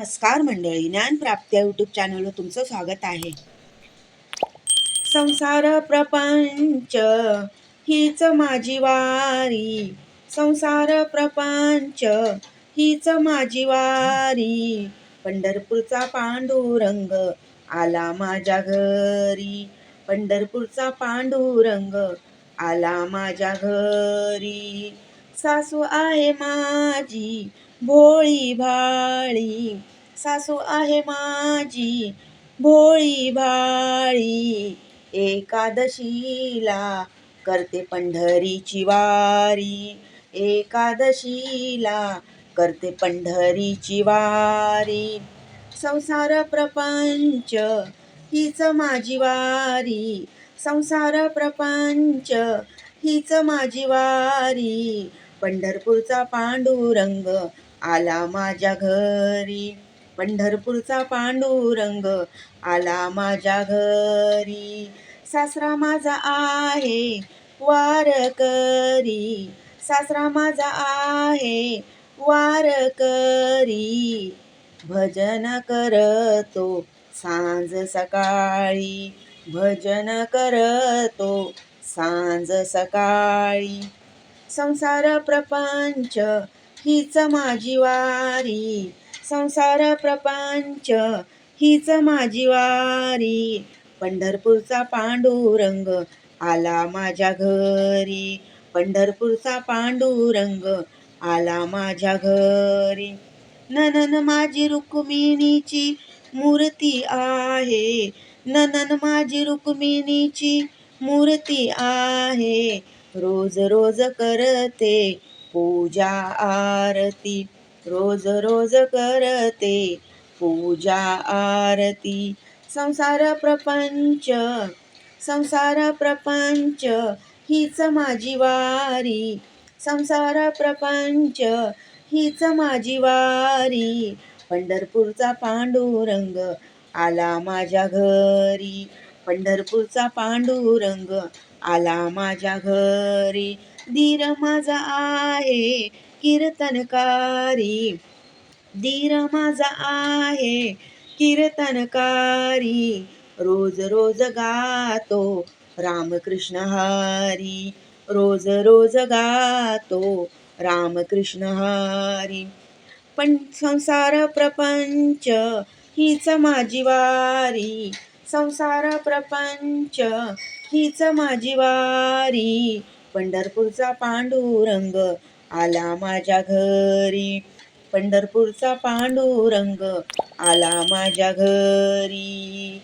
नमस्कार मंडळी ज्ञानप्राप्ती यूट्यूब चॅनलवर तुमचं स्वागत आहे. संसार प्रपंच हीच माझी वारी. संसार प्रपंच हीच माझी वारी. पंढरपूरचा पांडुरंग आला माझ्या घरी. पंढरपूरचा पांडुरंग आला माझ्या घरी. सासू आहे माझी भोळी भाळी सासू आहे माझी. भोळी भाळी एकादशीला करते पंढरीची वारी. एकादशीला करते पंढरीची वारी. संसार प्रपंच हीच माझी वारी. संसार प्रपंच हीच माझी वारी. पंढरपूरचा पांडुरंग आला माझ्या घरी. पंढरपूरचा पांडुरंग आला माझ्या घरी. सासरा माझा आहे वारकरी सासरा माझा आहे वारकरी भजन करतो सांज सकाळी. भजन करतो सांज सकाळी. संसार प्रपंच हीच माझी वारी. संसार प्रपंच हीच माझी वारी. पंढरपूरचा पांडुरंग आला माझ्या घरी. पंढरपूरचा पांडुरंग आला माझ्या घरी. ननन माझी रुक्मिणीची मूर्ती आहे. ननन माझी रुक्मिणीची मूर्ती आहे. रोज रोज करते पूजा आरती. रोज रोज करते पूजा आरती. संसार प्रपंच संसार प्रपंच हीच माझी वारी. संसार प्रपंच हीच माझी वारी. पंढरपूरचा पांडुरंग आला माझ्या घरी. पंढरपूरचा पांडुरंग आला माझ्या घरी. धीर माझा आहे कीर्तनकारी. धीर माझा आहे कीर्तनकारी. रोज रोज गातो रामकृष्ण हरी. रोज रोज गातो रामकृष्ण हरी. पण संसार प्रपंच हीच माझी वारी. संसार प्रपंच हीच माझी वारी. पंढरपूरचा पांडुरंग आला माझ्या घरी. पंढरपूरचा पांडुरंग आला माझ्या घरी.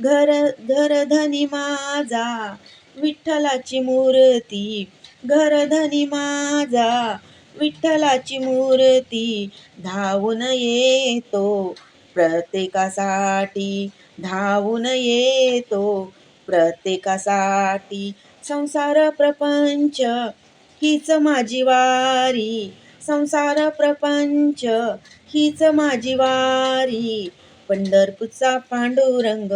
घर घरधनी माझा विठ्ठलाची मूर्ती. घरधनी माझा विठ्ठलाची मूर्ती. धावून येतो प्रत्येकासाठी. धावून येतो प्रत्येकासाठी. संसार प्रपंच हीच माझी वारी. संसार प्रपंच हीच माझी वारी. पंढरपूरचा पांडुरंग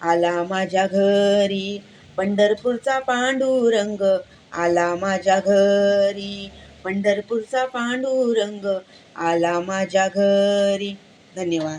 आला माझ्या घरी. पंढरपूरचा पांडुरंग आला माझ्या घरी. पंढरपूरचा पांडुरंग आला माझ्या घरी. धन्यवाद.